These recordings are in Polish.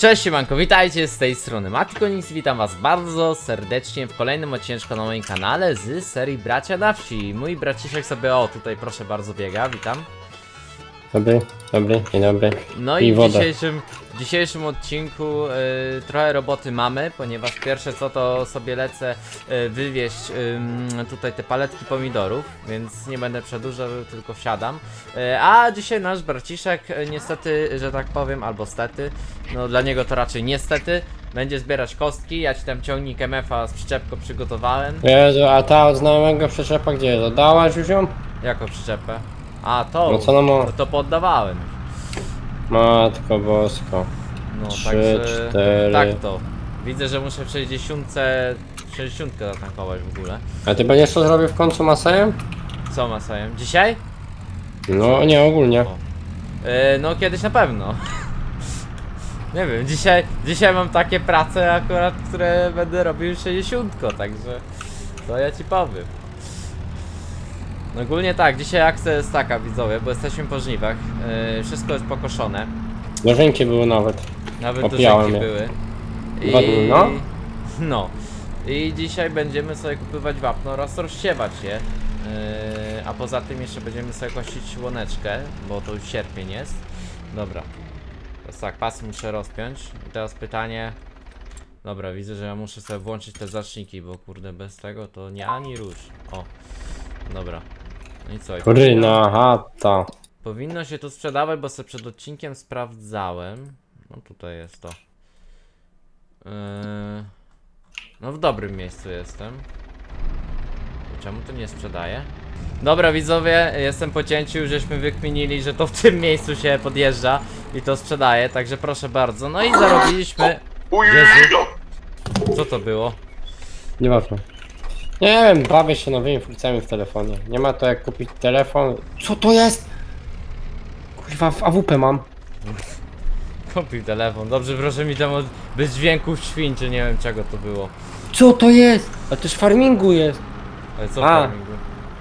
Cześć siemanko, witajcie z tej strony Matikonis, witam was bardzo serdecznie w kolejnym odcinku na moim kanale z serii Bracia na Wsi. Mój braciszek sobie, o tutaj proszę bardzo biega, witam. Dobry, dobry, dzień dobry. No I i w wodę. dzisiejszym, dzisiejszym odcinku y, trochę roboty mamy, ponieważ pierwsze co to sobie lecę y, wywieźć ym, tutaj te paletki pomidorów, więc nie będę przedłużał, tylko wsiadam. Y, a dzisiaj nasz braciszek y, niestety, że tak powiem, albo stety, no dla niego to raczej niestety, będzie zbierać kostki, ja ci tam ciągnik MF-a z przyczepką przygotowałem. Jezu, a ta od znajomego przyczepa gdzie jest? Oddałaś już ją? Jako przyczepę? A to, No co no mo- no to poddawałem. Matko bosko. No, Trzy, także cztery. tak to. Widzę, że muszę w 60, 60 zatankować w ogóle. A ty będziesz to zrobił w końcu masejem? Co Masajem? Dzisiaj? No nie, ogólnie. O. Yy, no kiedyś na pewno. Nie wiem, dzisiaj, dzisiaj mam takie prace akurat, które będę robił 60, także to ja ci powiem. No ogólnie tak, dzisiaj akcja jest taka widzowie, bo jesteśmy po żniwach, yy, wszystko jest pokoszone. Dożynki były nawet. Nawet Opijałem je. były. Dwa dni, no. No. I dzisiaj będziemy sobie kupywać wapno oraz rozsiewać je. Yy, a poza tym jeszcze będziemy sobie kosić łoneczkę, bo to już sierpień jest. Dobra. Teraz tak, pas muszę rozpiąć. I teraz pytanie. Dobra, widzę, że ja muszę sobie włączyć te zaczniki, bo kurde bez tego to nie ani rusz. O. Dobra. No i co? i powinno- Ryna, chata. Powinno się to sprzedawać, bo sobie przed odcinkiem sprawdzałem. No tutaj jest to. Yy... No w dobrym miejscu jestem. Czemu to nie sprzedaje? Dobra widzowie, jestem po cięciu, żeśmy wykminili, że to w tym miejscu się podjeżdża i to sprzedaje, także proszę bardzo. No i zarobiliśmy... Jezu, co to było? Nieważne. Nie wiem, bawię się nowymi funkcjami w telefonie. Nie ma to jak kupić telefon. Co to jest? Kurwa, w AWP mam. Kupił telefon, dobrze proszę mi tam od... bez dźwięków świn, czy nie wiem czego to było. Co to jest? A to już farmingu jest. Ale co A. farmingu?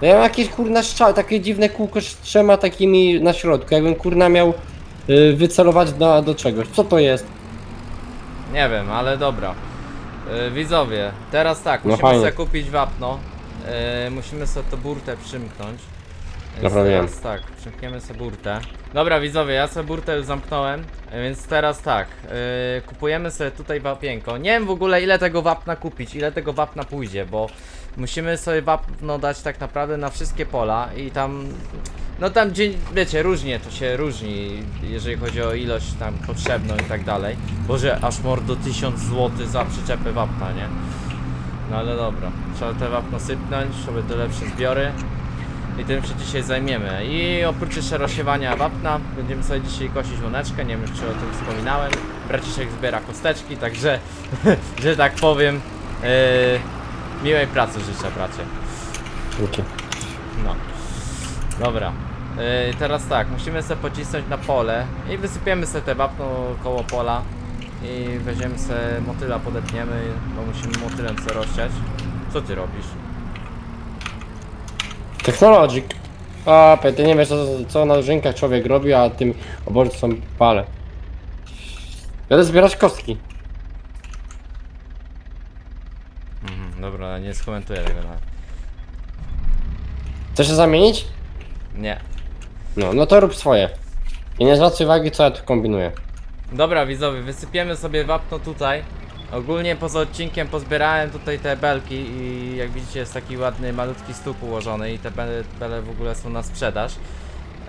No Ja mam jakieś kurna strzał, takie dziwne kółko z trzema takimi na środku, jakbym kurna miał y, wycelować na, do czegoś. Co to jest? Nie wiem, ale dobra. Yy, widzowie, teraz tak, No musimy fajnie. sobie kupić wapno. Yy, musimy sobie to burtę przymknąć. Dobra, wiem. teraz tak, przymkniemy sobie burtę. Dobra widzowie, ja sobie burtę już zamknąłem, więc teraz tak, yy, kupujemy sobie tutaj wapienko. Nie wiem w ogóle ile tego wapna kupić, ile tego wapna pójdzie, bo musimy sobie wapno dać tak naprawdę na wszystkie pola i tam no tam gdzie, wiecie, różnie to się różni, jeżeli chodzi o ilość tam potrzebną i tak dalej. Boże, aż mordo 1000 zł za przyczepę wapna, nie? No ale dobra, trzeba te wapno sypnąć, żeby to lepsze zbiory. I tym się dzisiaj zajmiemy. I oprócz jeszcze rozsiewania wapna, będziemy sobie dzisiaj kosić łoneczkę, nie wiem czy o tym wspominałem. Braciszek zbiera kosteczki, także, że tak powiem, yy, miłej pracy życzę bracie. Dzięki. No. Dobra. Yy, teraz tak, musimy sobie pocisnąć na pole i wysypiemy sobie te wapno koło pola i weźmiemy sobie motyla, podepniemy, bo musimy motylem sobie rozsiać. Co ty robisz? Technologic. A, ty nie wiesz co, co na rynkach człowiek robi, a tym oborcom palę. Będę zbierać kostki. Mhm, dobra, nie skomentuję tego nawet. Chcesz się zamienić? Nie. No, no to rób swoje. I nie zwracaj uwagi co ja tu kombinuję. Dobra widzowie, wysypiemy sobie wapno tutaj. Ogólnie poza odcinkiem pozbierałem tutaj te belki i jak widzicie jest taki ładny malutki stóp ułożony i te bele, bele w ogóle są na sprzedaż.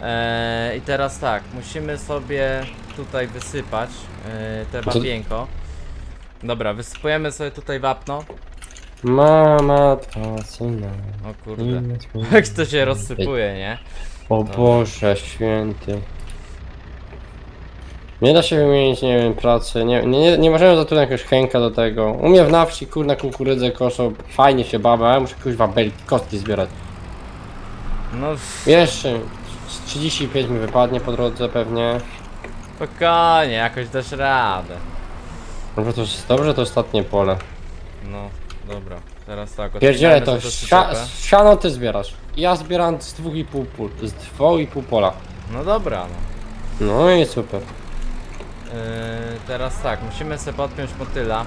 Eee, I teraz tak, musimy sobie tutaj wysypać eee, te To- wapienko. Dobra, wysypujemy sobie tutaj wapno. Mama, twa syna. O kurde. Jak to się rozsypuje, nie? O Boże święty. Nie da się wymienić, nie wiem, pracy. Nie, nie, nie, możemy zatrudniać jakiegoś Henka do tego. U mnie w na wsi, kurna, kukurydzę koszą. Fajnie się ale muszę kuźwa belki, kostki zbierać. No Jeszcze z 35 mi wypadnie po drodze pewnie. spokojnie, jakoś dasz radę. Może to jest dobrze, to ostatnie pole. No, dobra. Teraz tak, Pierdziele to, sobie sia, przyczepę. siano ty zbierasz. Ja zbieram z dwóch i pół pól, z dwóch i pół pola. No dobra, no. No i super. Yy, teraz tak, musimy sobie podpiąć motyla.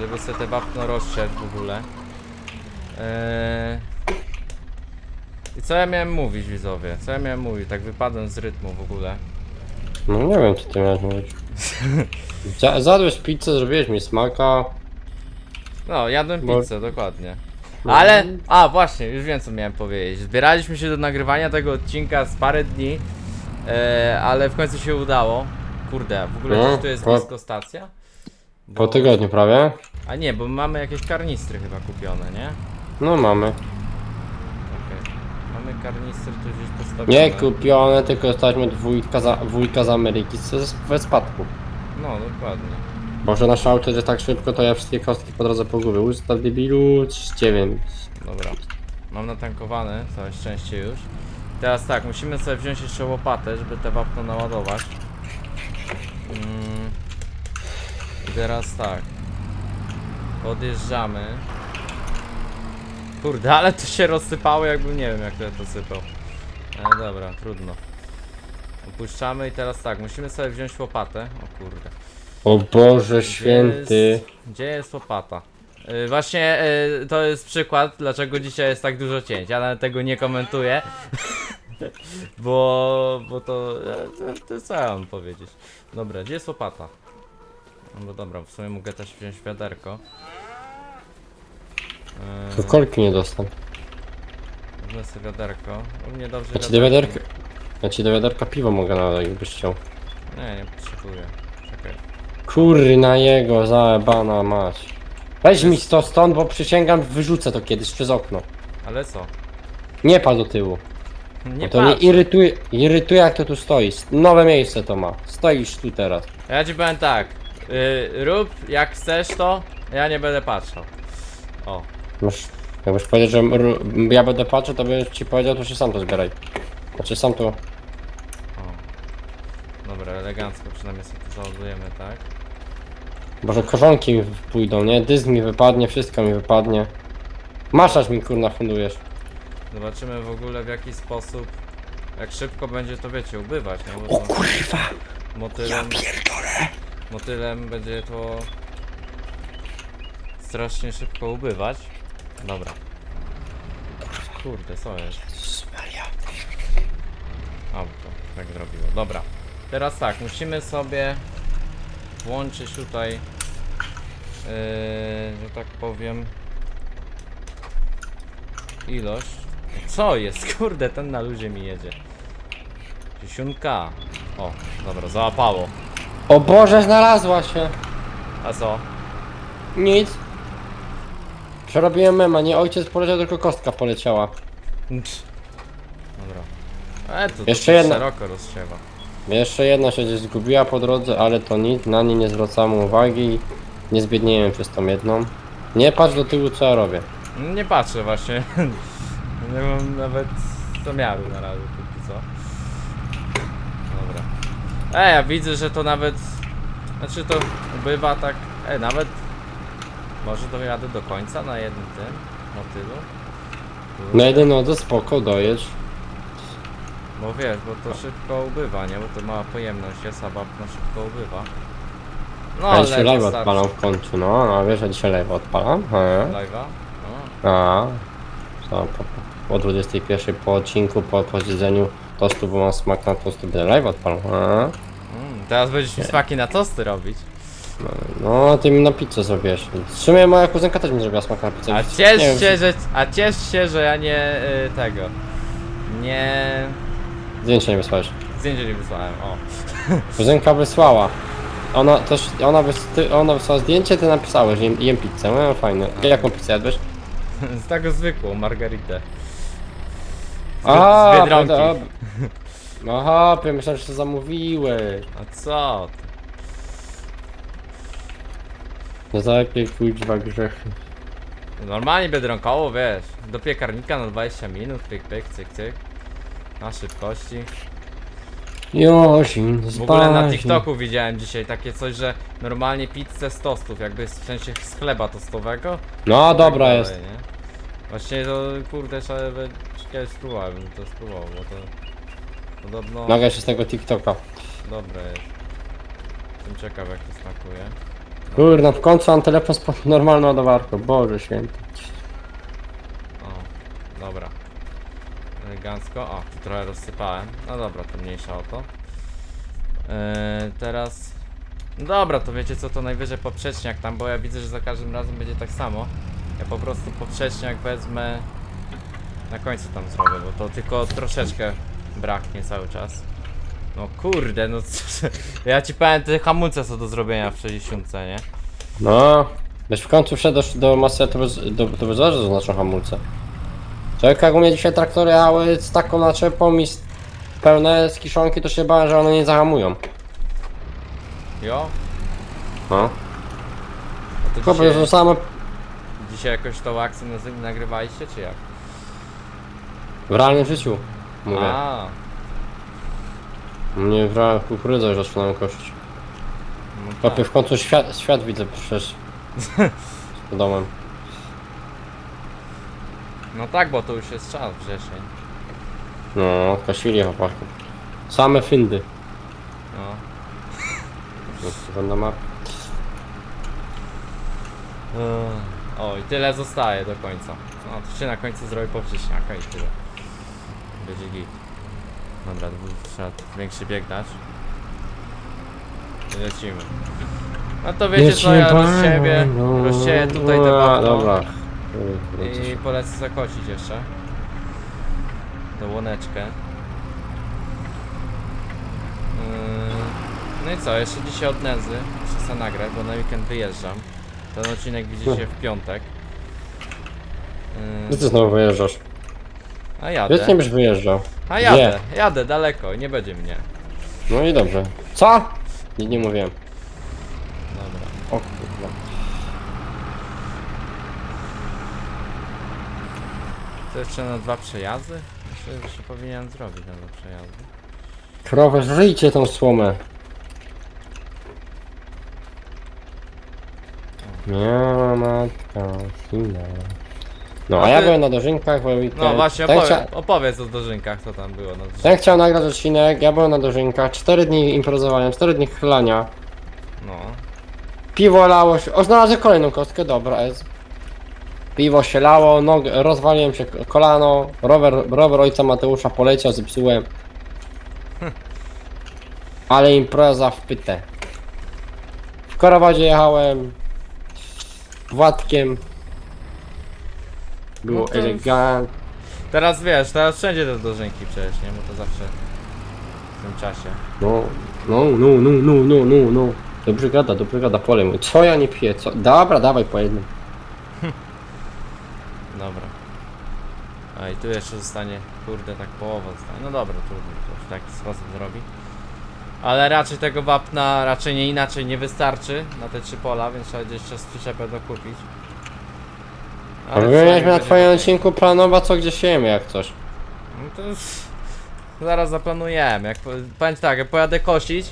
Żeby sobie te wapno rozszedł w ogóle. Eee... I co ja miałem mówić widzowie? Co ja miałem mówić? Tak wypadłem z rytmu w ogóle. No nie wiem, co ty miałeś mówić. Za- Zjadłeś pizzę, zrobiłeś mi smaka. No, jadłem Bo- pizzę, dokładnie. Ale, a właśnie, już wiem co miałem powiedzieć. Zbieraliśmy się do nagrywania tego odcinka z parę dni, e, ale w końcu się udało. Kurde, w ogóle No, gdzieś tu jest po- blisko stacja? Po tygodniu prawie. A nie, bo mamy jakieś karnistry chyba kupione, nie? No mamy. Okej. Mamy karnistry tu gdzieś postawione. Nie kupione, tylko dostaliśmy dwójka za, wujka z Ameryki z, we spadku. No, dokładnie. Może nasze auto jedzie tak szybko, to ja wszystkie kostki po drodze pogubię. Ustaw debilu, 9. Dobra. Mam natankowane, całe szczęście już. Teraz tak, musimy sobie wziąć jeszcze łopatę, żeby te wapno naładować. Mm. I teraz tak. Podjeżdżamy. Kurde, ale to się rozsypało, jakbym nie wiem jak to to sypał. Ale dobra, trudno. Opuszczamy i teraz tak, musimy sobie wziąć łopatę. O kurde. O Boże święty. Jest, gdzie jest łopata? Yy, właśnie yy, to jest przykład, dlaczego dzisiaj jest tak dużo cięć. Ja nawet tego nie komentuję. bo, bo to, e, to, to co ja mam powiedzieć. Dobra, gdzie jest łopata? No bo dobra, w sumie mogę też wziąć wiaderko. Yy, kolki nie dostał. wezmę sobie wiaderko. U mnie dobrze Ja ci do wiaderka, ja ci do wiaderka piwo mogę nadać, jakbyś chciał. Nie, nie potrzebuję. Czekaj. Kurry na jego, zajebana mać. Weź mi to stąd, bo przysięgam, wyrzucę to kiedyś przez okno. Ale co? Nie pal do tyłu. Nie Bo to mnie patrz. irytuje, irytuje jak to tu stoi. Nowe miejsce to ma. Stoisz tu teraz. Ja ci powiem tak. Yy, rób jak chcesz to, ja nie będę patrzał. O, Masz, jakbyś powiedział, że ja będę patrzył, to bym ci powiedział, to się sam to zbieraj. Znaczy sam to... o. Dobra, elegancko przynajmniej sobie to załadujemy, tak? Może korzonki mi pójdą, nie? Dysk mi wypadnie, wszystko mi wypadnie. Maszaż mi kurna fundujesz. Zobaczymy w ogóle w jaki sposób, jak szybko będzie to wiecie, ubywać, nie? Bo to kurwa! motylem, pierdolę! motylem będzie to strasznie szybko ubywać. Dobra. Kurde, co jest? Maria. Auto, tak zrobiło. Dobra. Teraz tak, musimy sobie włączyć tutaj, yy, że tak powiem, ilość. Co jest? Kurde, ten na luzie mi jedzie. Siunka. O, dobra, załapało. O Boże, znalazła się! A co? Nic. Przerobiłem mema, nie ojciec poleciał, tylko kostka poleciała. Psz. Dobra. E, to, to Jeszcze się jedna. szeroko rozsiewa. Jeszcze jedna się gdzieś zgubiła po drodze, ale to nic, na nie nie zwracamy uwagi nie zbiedniejemy przez tą jedną. Nie patrz do tyłu co ja robię. Nie patrzę właśnie. Nie mam nawet zamiaru na razie póki co. Dobra. E, ja widzę, że to nawet... Znaczy to bywa tak... E, nawet... Może dojadę do końca na jednym tym motylu? Na jeden nodze spoko, dojedź. Bo wiesz, bo to szybko ubywa, nie? Bo to mała pojemność jest, a wapno szybko ubywa. No, Ja dzisiaj wystarczy. odpalam w końcu, no, no wiesz, ja dzisiaj live odpalam. A, Live'a? No. a. Co, po, po 21 po odcinku, po posiedzeniu tostu, bo mam smak na tostu, będę live odpalam. A. Mm, teraz będziesz mi smaki na tosty robić. No, ty mi na pizzę zrobiłeś. W sumie moja kuzynka też mi zrobiła smak na pizzę. A ciesz nie wiem, się, że, a ciesz się, że ja nie y, tego. Nie. Zdjęcia nie wysłałeś. Zdjęcie nie wysłałem, o. Kuzynka wysłała. Ona też, ona, wys, ty, ona wysłała zdjęcie, ty napisałeś, jem, jem pizzę, no fajne. Jaką pizzę jadłeś? Z taką zwykłą, margaritę. A, z Biedronki. Aha, ja myślałem, że to zamówiłeś. A co ty? No za jakie kuźwa grzechy. Normalnie biedronkowo, wiesz. Do piekarnika na 20 minut, pyk, pyk, cyk, cyk. Na szybkości. Josin, W ogóle na TikToku widziałem dzisiaj takie coś, że normalnie pizzę z tostów, jakby w sensie z chleba tostowego. No dobra jest. Nie? Właśnie to kurde trzeba by kiedyś spróbowałem, to spróbował, bo to podobno się z tego TikToka. dobre jest. Jestem ciekaw jak to smakuje. Kurna, w końcu mam telefon z pod normalną ładowarką. Boże święty. O, dobra. Elegancko. O, tu trochę rozsypałem. No dobra, to mniejsza o to. Yy, teraz... No dobra, to wiecie co, to najwyżej poprzeczniak tam, bo ja widzę, że za każdym razem będzie tak samo. Ja po prostu poprzeczniak wezmę... Na końcu tam zrobię, bo to tylko troszeczkę braknie cały czas. No kurde, no co, ja ci powiem, te hamulce są do zrobienia w 60, nie? No, byś w końcu wszedł do, masy to bez, do, do bezorze to znaczą hamulce. Człowiek jak u mnie dzisiaj traktory jechały z taką naczepą i z pełne z kiszonki, to się bałem, że one nie zahamują. Jo? No. No to Chłopie, dzisiaj, to same dzisiaj jakoś tą akcję nazy- nagrywaliście, czy jak? W realnym życiu. Mówię. A, Mnie w realnym kukurydzę już zaczynałem koszyć. no Chłopie, tak. w końcu świat, świat widzę przecież. Z domem. no tak, bo to już jest czas, wrzesień. No, kasili chłopaki. Same findy. No. No, Będę ma... Ech. O, i tyle zostaje do końca. No, to się na końcu zrobi poprzeczniaka i tyle. Będzie git. Dobra, trzeba większy bieg dać. I lecimy. No to wiecie co, ja rozsieję, rozsieję tutaj te No, Dobra. i polecę zakosić jeszcze. Tą łoneczkę. Yy, No i co, jeszcze dzisiaj od Nezy muszę nagrać, bo na weekend wyjeżdżam. Ten odcinek widzicie w piątek. Yy, ty znowu wyjeżdżasz? A jadę. Wiesz, nie byś wyjeżdżał. A jadę, jadę daleko, nie będzie mnie. No i dobrze. Co? Nie, nie mówiłem. Dobra. O kurwa. To jeszcze na dwa przejazdy? Myślę, że się powinien zrobić na dwa przejazdy. Krowę, żyjcie tą słomę. Miała matka, syna. No, A a ja ty- byłem na dożynkach, bo weekend. No właśnie, ten, opowie, chcia... opowiedz o dożynkach, co tam było. No, ten chciał nagrać odcinek, ja byłem na dożynkach, 4 dni improzowania, 4 dni chlania. no. Piwo lało się. O, znalazłem kolejną kostkę, dobra, jest. Piwo się lało, nog... rozwaliłem się kolano, rower, rower ojca Mateusza poleciał, zepsułem. Ale impreza w pytę. W Korowadzie jechałem. Władkiem. Było No to- elegant. Teraz wiesz, teraz wszędzie te dożynki przecież, nie? Bo to zawsze w tym czasie. No, no, no, no, no, no, no, no. Dobrze gada, dobrze gada, pole mój. Co ja nie piję, co? Dobra, dawaj po jednym. Dobra. A i tu jeszcze zostanie, kurde, tak połowa zostanie. No dobra, trudno, to w taki sposób zrobi. Ale raczej tego wapna, raczej nie inaczej nie wystarczy na te trzy pola, więc trzeba będzie jeszcze z przyczepę dokupić. Ale Powinieneś na będzie twoim odcinku planować co gdzie siejemy jak coś. No to. Zaraz zaplanujemy. Jak po- powiem tak, jak pojadę kosić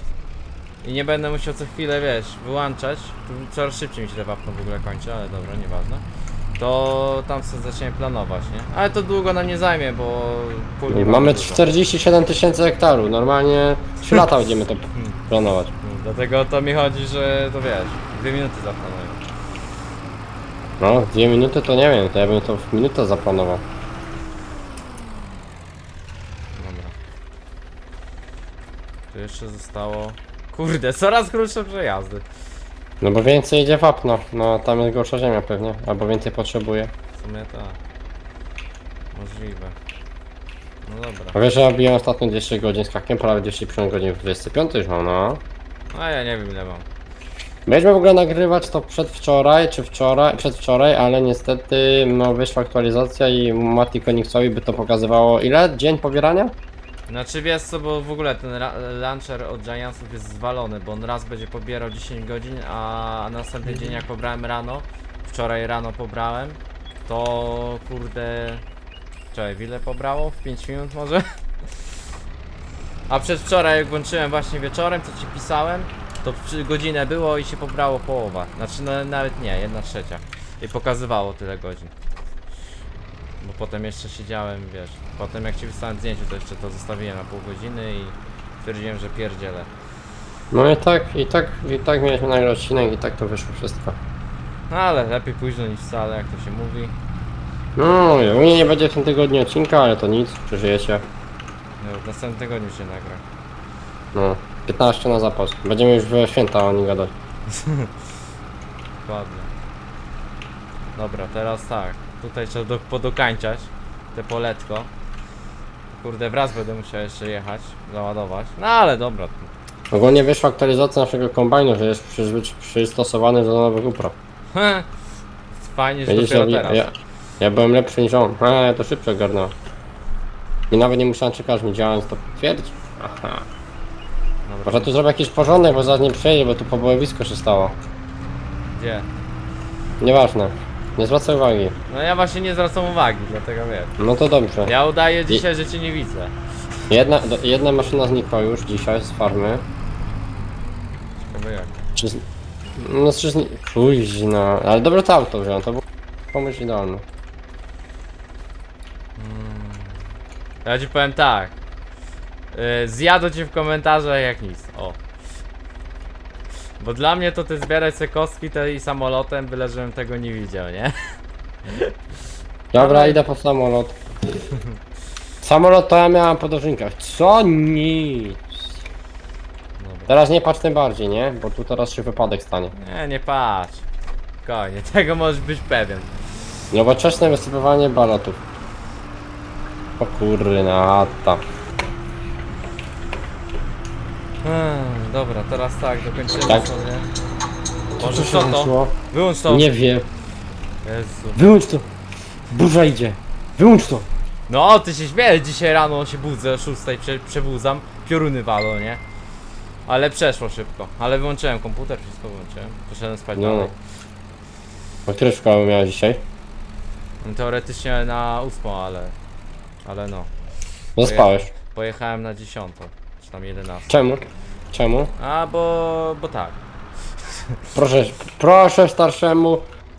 i nie będę musiał co chwilę, wiesz, wyłączać, to coraz szybciej mi się te wapno w ogóle kończy, ale dobra, nieważne. To tam sobie zaczniemy planować, nie? Ale to długo nam nie zajmie, bo pól Mamy dużo. 47 tysięcy hektarów, normalnie 3 lata będziemy to planować. No, Dlatego to mi chodzi, że to wiesz, dwie minuty zaplanuję. No, dwie minuty to nie wiem, to ja bym to w minutę zaplanował. Dobra. Tu jeszcze zostało... Kurde, coraz krótsze przejazdy. No bo więcej idzie wapno, no tam jest gorsza ziemia pewnie, albo więcej potrzebuje. W sumie tak. Możliwe. No dobra. A wiesz, że ja biłem ostatnio 200 godzin z hakiem, prawie 250 godzin w 25 już mam, no. A ja nie wiem ile mam. Mieliśmy w ogóle nagrywać to przedwczoraj, czy wczoraj, przedwczoraj, ale niestety no wyszła aktualizacja i Mati Koniksowi by to pokazywało ile? Dzień pobierania? Znaczy wiesz co, bo w ogóle ten launcher od Giantsów jest zwalony, bo on raz będzie pobierał 10 godzin, a następny dzień jak pobrałem rano, wczoraj rano pobrałem, to kurde... Czekaj, ile pobrało? W 5 minut może? A przedwczoraj jak włączyłem właśnie wieczorem, co ci pisałem, to godzinę było i się pobrało połowa. Znaczy no, nawet nie, jedna trzecia. I pokazywało tyle godzin. Bo potem jeszcze siedziałem, wiesz, potem jak ci wysłałem zdjęcie, to jeszcze to zostawiłem na pół godziny i stwierdziłem, że pierdzielę. No i tak, i tak, i tak mieliśmy nagrać odcinek i tak to wyszło wszystko. No ale lepiej późno niż wcale, jak to się mówi. No, u mnie nie będzie w tym tygodniu odcinka, ale to nic, przeżyjecie. No, w następnym tygodniu się nagra. No, 15 na zapas. Będziemy już we święta o nim gadać. Dokładnie. Dobra, teraz tak. Tutaj trzeba do, podokańczać te poletko. Kurde, wraz będę musiał jeszcze jechać, załadować. No ale dobra. Ogólnie wyszła aktualizacja naszego kombajnu, że jest przystosowany do nowych upraw. Fajnie, że Widzisz, dopiero ja, teraz. ja, ja byłem lepszy niż on. A, ja to szybko ogarnąłem. I nawet nie musiałem czekać mi działając, to twierdzi. Aha. Dobra, Może tu zrobię jakiś porządek, bo zaraz nie przyjedzie, bo tu pobojowisko się stało. Gdzie? Nieważne. Nie zwracaj uwagi. No ja właśnie nie zwracam uwagi, dlatego wiem. No to dobrze. Ja udaję dzisiaj, że cię nie widzę. Jedna, do, jedna maszyna znikła już dzisiaj z farmy. Ciekawe jak. Czy z... No czy zni... Kuźna. Ale dobre to auto wziąłem, to był pomysł idealny. Ja ci powiem tak. Yy, zjadę cię w komentarzach jak nic. O. Bo dla mnie to ty zbierać se kostki te i samolotem, byle żebym tego nie widział, nie? Dobra, idę po samolot. Samolot to ja miałem po dożynkach. Co? Nic. Dobra. Teraz nie patrz tym bardziej, nie? Bo tu teraz się wypadek stanie. Nie, nie patrz. Spokojnie, tego możesz być pewien. Nowoczesne wysypywanie balotów. O kurna, ta. Hmm, dobra, teraz tak, dokończymy Tak. sobie. Co Może się co to? włączyło? Wyłącz to. Nie wiem. Jezu. Wyłącz to! Burza idzie! Wyłącz to! No, ty się śmiejesz, dzisiaj rano się budzę, o 6 prze, przebudzam, pioruny walą, nie? Ale przeszło szybko, ale wyłączyłem komputer, wszystko wyłączyłem, poszedłem spać No. dalej. O której szkoły miałeś dzisiaj? No, Teoretycznie na 8, ale... Ale no, Zaspałeś. pojechałem na 10, czy tam 11. Czemu? Czemu? A, bo... bo tak. Proszę, proszę starszemu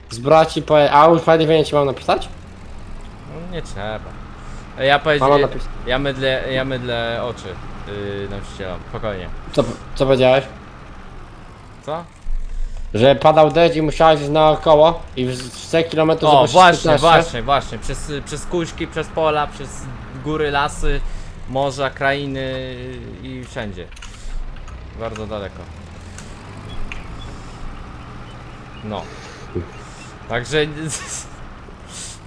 z braci powie... A usprawiedliwienie ci mam napisać? No, nie trzeba. Ja Mama powiedziałem, napis... ja mydlę, ja mydlę oczy yy, nauczycielom, spokojnie. Co, co powiedziałeś? Co? Że padał deszcz i musiałeś iść naokoło i w 100 km O, zobaczyć właśnie, 15? właśnie, właśnie. Przez, przez kuśki, przez pola, przez góry, lasy, morza, krainy i wszędzie. Bardzo daleko. No. Także.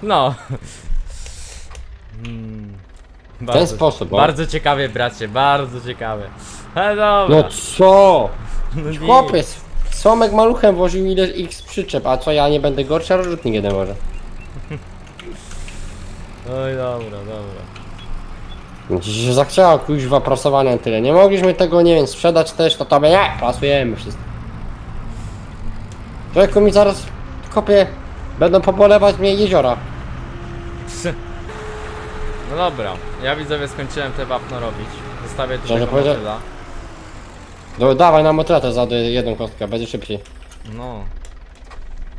No. Hmm. W ten sposób, o. Bardzo ciekawie, bracie, bardzo ciekawe. Ale dobra. No co? No. Chłopiec, Słomek maluchem włożył ile x przyczep, a co ja nie będę gorszy, a rozrzutnik jeden może. Oj, dobra, dobra. Ci się zachciało kuźwa prasowania tyle. Nie mogliśmy tego, nie wiem, sprzedać też, to tobie nie, prasujemy wszystko. Człowieku mi zaraz kopie, będą pobolewać mnie jeziora. No dobra, ja widzowie skończyłem te wapno robić. Zostawię tu Dobrze tego powiedział- motyla. Do, dawaj na motretę za jedną kostkę, będzie szybciej. No.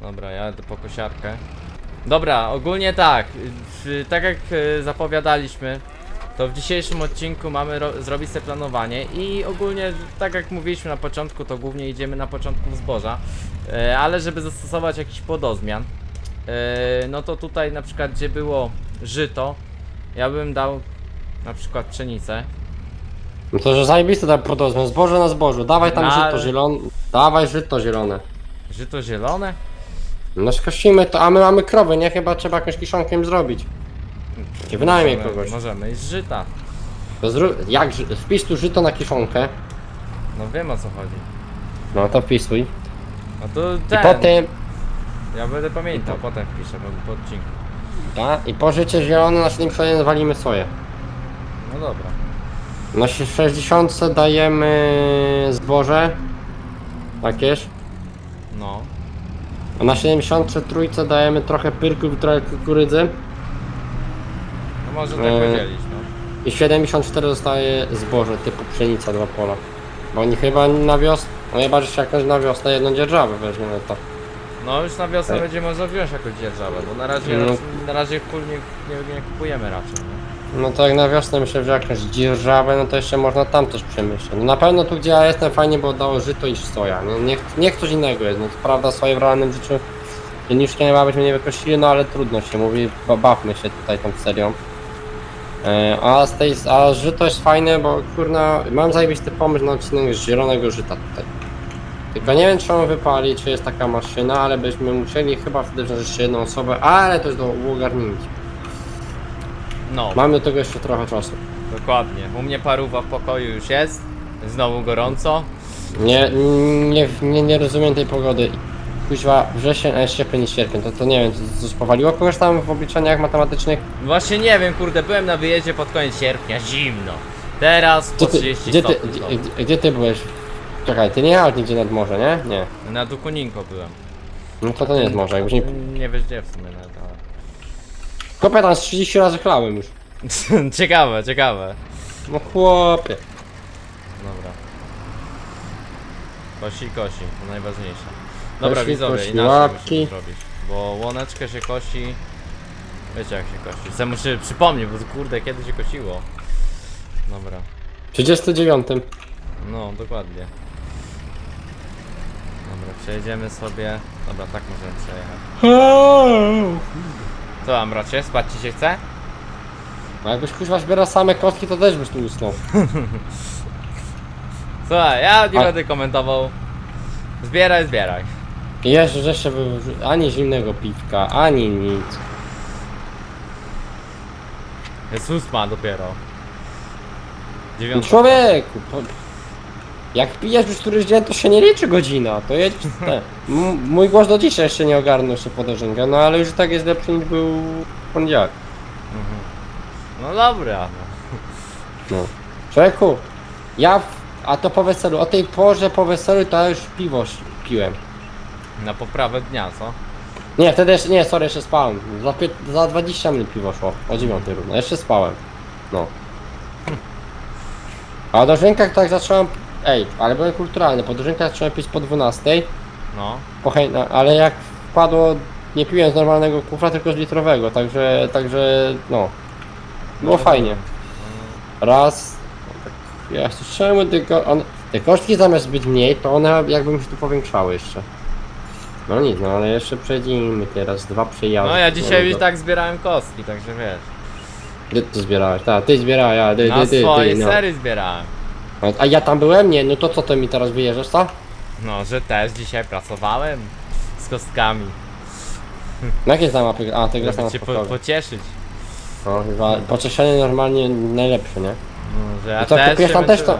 Dobra, ja jadę po kosiarkę. Dobra, ogólnie tak. Tak jak e, zapowiadaliśmy, to w dzisiejszym odcinku mamy ro- zrobić sobie planowanie i ogólnie, tak jak mówiliśmy na początku, to głównie idziemy na początku zboża, e, ale żeby zastosować jakiś podozmian, e, no to tutaj na przykład gdzie było żyto, ja bym dał na przykład pszenicę. No to, że zajebiste tak podozmę, zboże na zbożu, dawaj tam No, żyto zielone, dawaj żyto zielone. Żyto zielone? No skosimy to, a my mamy krowy, nie? Chyba trzeba jakąś kiszonkę im zrobić. Wynajmie Możemy- kogoś. Możemy iść z żyta. To jak, ży- wpisz tu żyto na kiszonkę, No wiem o co chodzi. no to wpisuj. No to I ten. potem, Ja będę pamiętał, potem wpiszę po, po odcinku. tak, i po życie zielone na 7 walimy swoje. No dobra. Na 60 dajemy zboże, takież. No. A na 73 dajemy trochę pyrków i trochę kukurydzy. No może tak podzielić, no. I 74 zostaje zboże typu pszenica, dwa pola. Bo oni chyba na wiosnę, no chyba, że się jakoś na wiosnę jedną dzierżawę weźmiemy to. No już na wiosnę Ej. będzie można wziąć jakąś dzierżawę, bo na razie, No. na razie kul nie, nie, nie kupujemy raczej, nie? No to jak na wiosnę myślę, że jakąś dzierżawę, no to jeszcze można tam też przemyśleć. No na pewno tu gdzie ja jestem fajnie, bo dało żyto i soja. Nie, niech, niech coś innego jest. No to prawda swoje w realnym życiu dzienniczki nie ma byśmy nie wykościli, no ale trudno się mówi, ba- bawmy się tutaj tą serią. E, a z tej, a żyto jest fajne, bo kurna, mam zajebisty pomysł na odcinek z zielonego żyta tutaj. Tylko nie wiem czy on wypali, czy jest taka maszyna, ale byśmy musieli chyba wtedy wziąć jeszcze jedną osobę, ale to jest do ogarnięcia. No, Mamy do tego jeszcze trochę czasu. dokładnie. U mnie paruwa w pokoju już jest. Znowu gorąco. Nie, nie, nie, nie rozumiem tej pogody. Kuźwa, wrzesień, a sierpień i sierpień, to, to nie wiem, co, coś powaliło kogoś tam w obliczeniach matematycznych? Właśnie nie wiem, kurde, byłem na wyjeździe pod koniec sierpnia, zimno. Teraz po Gdzie ty, 30 gdzie ty, stopni gdzie, gdzie, gdzie ty byłeś? Czekaj, ty nie jechałeś nigdzie nad morze, nie? Nie. Na Dukuninko byłem. No to to nie jest morze, jakbyś nie... Nie wiesz gdzie w sumie nawet, tam z 30 razy chlałem już. ciekawe, ciekawe. No chłopie. Dobra. Kosi, kosi, to najważniejsze. Dobra, Kosi, widzowie, kosi, inaczej łapki. musimy zrobić. Bo łoneczkę się kosi... Wiecie jak się kosi. Chcę muszę przypomnieć, bo kurde, kiedy się kosiło. Dobra. W 39. No, dokładnie. Dobra, przejedziemy sobie. Dobra, tak możemy przejechać. Co tam, bracie? Spać ci się chce? A jakbyś kuźwa zbierał same kostki, to też byś tu usnął. Słuchaj, ja nie A- będę komentował. Zbieraj, zbieraj. Jeszcze, jeszcze by ani zimnego piwka, ani nic. Jest ósma dopiero. Dziewiąta. człowieku, po... jak pijesz już któryś dzień, to się nie liczy godzina, to te. M- mój głos do dzisiaj jeszcze nie ogarnął jeszcze podejrzenia, no ale już i tak jest lepszy niż był w poniedziałek. Mhm. No dobra. No. No. Człowieku, ja, w- a to po weselu, o tej porze po weselu to ja już piwo ś- piłem. Na poprawę dnia, co? Nie, wtedy jeszcze, nie, sorry, jeszcze spałem. Za, za 20 minut piwo szło, o 9 równo, jeszcze spałem. No. A o dożynkach tak zacząłem, ej, ale byłem kulturalny, po dożynkach zacząłem pić po 12. No. Po hej, no, ale jak wpadło, nie piłem z normalnego kufra, tylko z litrowego, także, także, no. Było No, fajnie. dobra. Raz, ja czemu tylko, on, te kosztki zamiast być mniej, to one jakby mi się tu powiększały jeszcze. No nic, no ale jeszcze przejdziemy teraz, dwa przejazdy. No ja dzisiaj już no, tak zbierałem kostki, także wiesz. Ty, ty zbierałeś, tak, ty zbierałeś, a ty, Na ty, ty, swojej ty, no. serii zbierałem. A- A ja tam byłem? Nie, no to co ty mi teraz wyjeżdżasz, co? No, że też dzisiaj pracowałem z kostkami. Na jakie tam mapy? A, ty grasz Żeby cię po, pocieszyć. No, chyba pocieszenie normalnie najlepsze, nie? No, że ja I co, też kupiłeś się tam też to?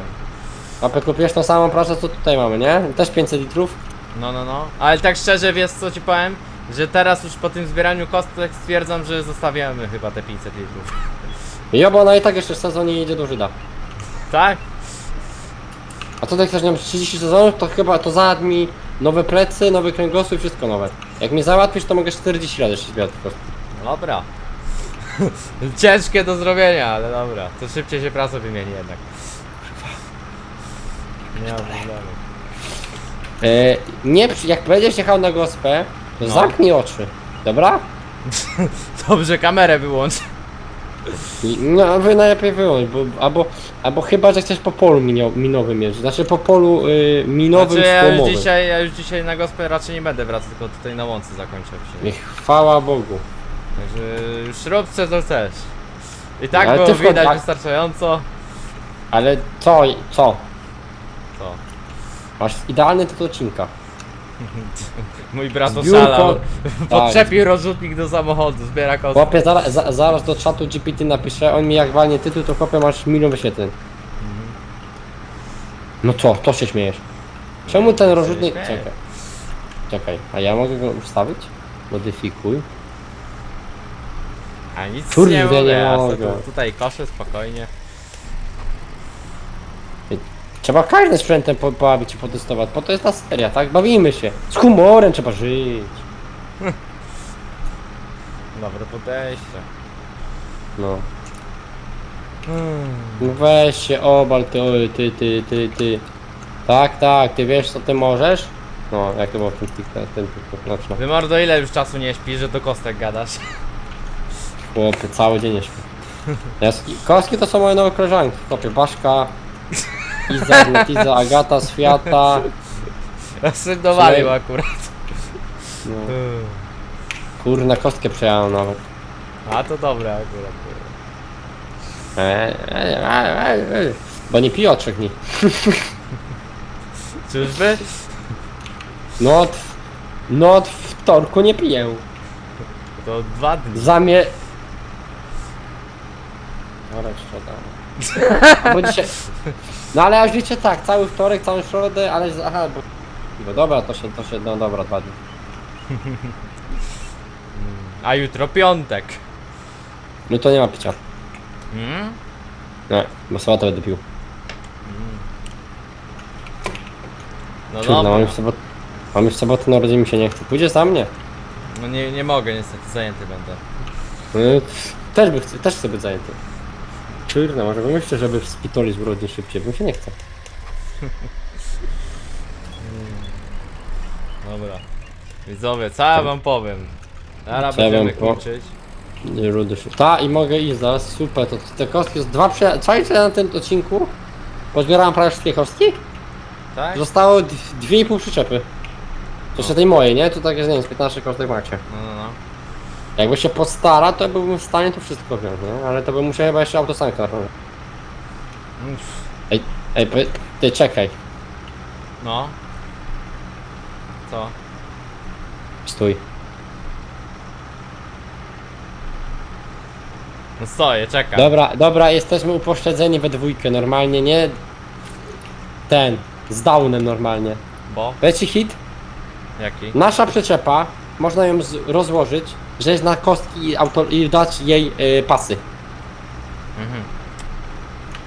męczyłem. A kupiłeś tą samą pracę, co tutaj mamy, nie? Też 500 litrów? No, no, no. Ale tak szczerze, wiesz co ci powiem? Że teraz już po tym zbieraniu kostek stwierdzam, że zostawiamy chyba te 500 litrów. Jo, bo ona i tak jeszcze w sezonie idzie do Żyda. Tak? A co ty chcesz, nie wiem, 30 sezonów, to chyba to załatw mi nowe plecy, nowy kręgosłup i wszystko nowe. Jak mi załatwisz, to mogę 40 lat jeszcze zbierać tylko. Dobra. Ciężkie do zrobienia, ale dobra. To szybciej się prasa wymieni jednak. Nie ma problemu. E, nie, przy- jak będziesz jechał na gospę, to No. zamknij oczy. Dobra? Dobrze, kamerę wyłącz. I- No, wy najlepiej wyłącz, bo, albo, albo chyba, że chcesz po polu minio, minowym jeździć. Znaczy po polu y, minowym Znaczy ja już słomowym. dzisiaj, ja już dzisiaj na gospę raczej nie będę wracał, tylko tutaj na łące zakończę I chwała Bogu. Także już rób co to chcesz. I tak Ale było ty wchodź- widać a- wystarczająco. Ale co, co? Co? Masz idealny tytuł odcinka. Mój brat Zbiórko- oszalał. Tak. Podczepił rozrzutnik do samochodu, zbiera kostki. Chłopie, zaraz, za, zaraz do czatu GPT napiszę, on mi jak walnie tytuł, to chłopie masz milion wyświetleń. No co, to się śmiejesz. Czemu ten rozrzutnik... śmieję. Czekaj. Czekaj, a ja mogę go ustawić? Modyfikuj. A nic Kurde, nie mogę, nie ja mogę. sobie tu, tutaj koszę spokojnie. Trzeba każdym sprzętem po, pobawić i potestować, bo to jest ta seria, tak? Bawimy się. Z humorem trzeba żyć. Dobre podejście. No. Hmm. No weź się obal, ty, oj, ty, ty, ty, ty. Tak, tak, ty wiesz co ty możesz? No, jak to było w tym TikTok, ten TikTok, znaczy. Wy mordo ile już czasu nie śpisz, że do kostek gadasz? Chłopie, cały dzień nie śpię. Kostki to są moje nowe koleżanki. Kopie Baszka, Iza, Netiza, Agata, Świata. Przynajmniej- akurat. No. Kurna, kostkę przejąłem nawet. A to dobre akurat. E, e, e, e, e. Bo nie piję od trzech dni. Czyżby? No od, no od wtorku nie piję. To dwa dni. Zamie... Dobra, szczodam. Bo dzisiaj... No ale aż wiecie tak, cały wtorek, całą środę, ale... Aha, bo... No dobra, to się, to się, no dobra, dwa dni. A jutro piątek. No to nie ma picia. Mm? Nie, bo sałatę będę pił. No Trudno, dobra. mam już sobotę... Mam już sobotę mi się nie chce. Pójdziesz za mnie? No nie, nie mogę niestety, zajęty będę. No, też by chcę, też chcę być zajęty. Kurna, może wymyślcie, żeby spitoli zbrodni szybciej, bo mi się nie chce. Dobra. Widzowie, co ja wam powiem? Zaraz Co ja będziemy wam po- kończyć. Nie rudy się. Ta i mogę iść zaraz, super, to te kostki jest dwa prze... Czajcie na tym odcinku? Pozbierałem prawie wszystkie kostki? Tak? Zostało d- dwie i pół przyczepy. To jeszcze tej mojej, nie? Tu tak jest, nie wiem, z 15 kostek macie. No. Jakby się postara, to byłbym w stanie to wszystko wziąć, nie? Ale to bym musiał chyba jeszcze autosankę naprawdę. Uff, Ej, ej, powie- ty czekaj, No. Co? stój. No stoję, czekam. Dobra, dobra, jesteśmy upośledzeni we dwójkę, normalnie, nie? Ten, z downem normalnie. Bo? Wiecie hit? Jaki? Nasza przyczepa, można ją z- rozłożyć, że jest na kostki i, auto, i dać jej y, pasy. Mhm.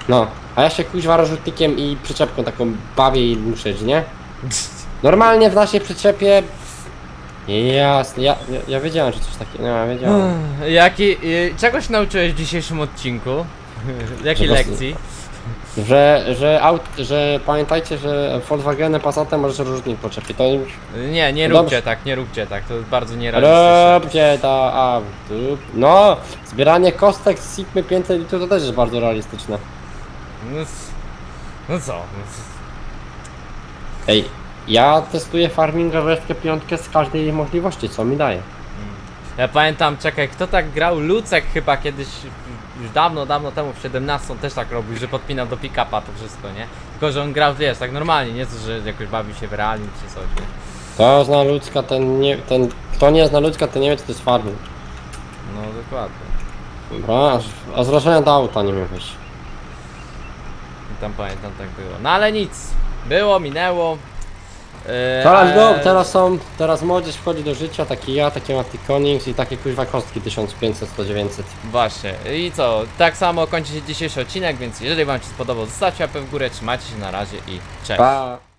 No, a ja się kuźwa rozrzutnikiem i przyczepką taką bawię i muszę, nie? Normalnie w naszej przyczepie... Jasne, ja, ja, ja wiedziałem, że coś takiego, no ja wiedziałem. Jaki, y, czegoś nauczyłeś w dzisiejszym odcinku? Jakiej Czego- lekcji? Że, że aut, że pamiętajcie, że Volkswageny Passatem możesz rozrzutnik poczepić, to już... Nie, nie No róbcie dobrze. tak, nie róbcie tak, to jest bardzo nierealistyczne. Róbcie ta, a, tu, no, zbieranie kostek z Sigmy 500 litrów to też jest bardzo realistyczne. No, s- no co? No, s- Ej, ja testuję farminga wersję piątkę z każdej jej możliwości, co mi daje. Ja pamiętam, czekaj, kto tak grał? Lucek chyba kiedyś, już dawno, dawno temu, w 17 też tak robił, że podpinał do pick-upa to wszystko, nie? Tylko, że on grał, wiesz, tak normalnie, nie to, że jakoś bawił się w realnie czy coś, nie? To zna ludzka, ten nie, ten, kto nie zna ludzka, ten nie wie co to jest farming. No, dokładnie. A z wrażenia do auta nie. I tam pamiętam, tak było. No ale nic, było, minęło. Yy, Teraz ale- go, teraz są, teraz młodzież wchodzi do życia, taki ja, taki Mati Konings i takie kuźwa kostki 1500, 100, 900. Właśnie. I co? Tak samo kończy się dzisiejszy odcinek, więc jeżeli wam się spodobał, zostawcie łapę w górę, trzymajcie się na razie i cześć. Pa!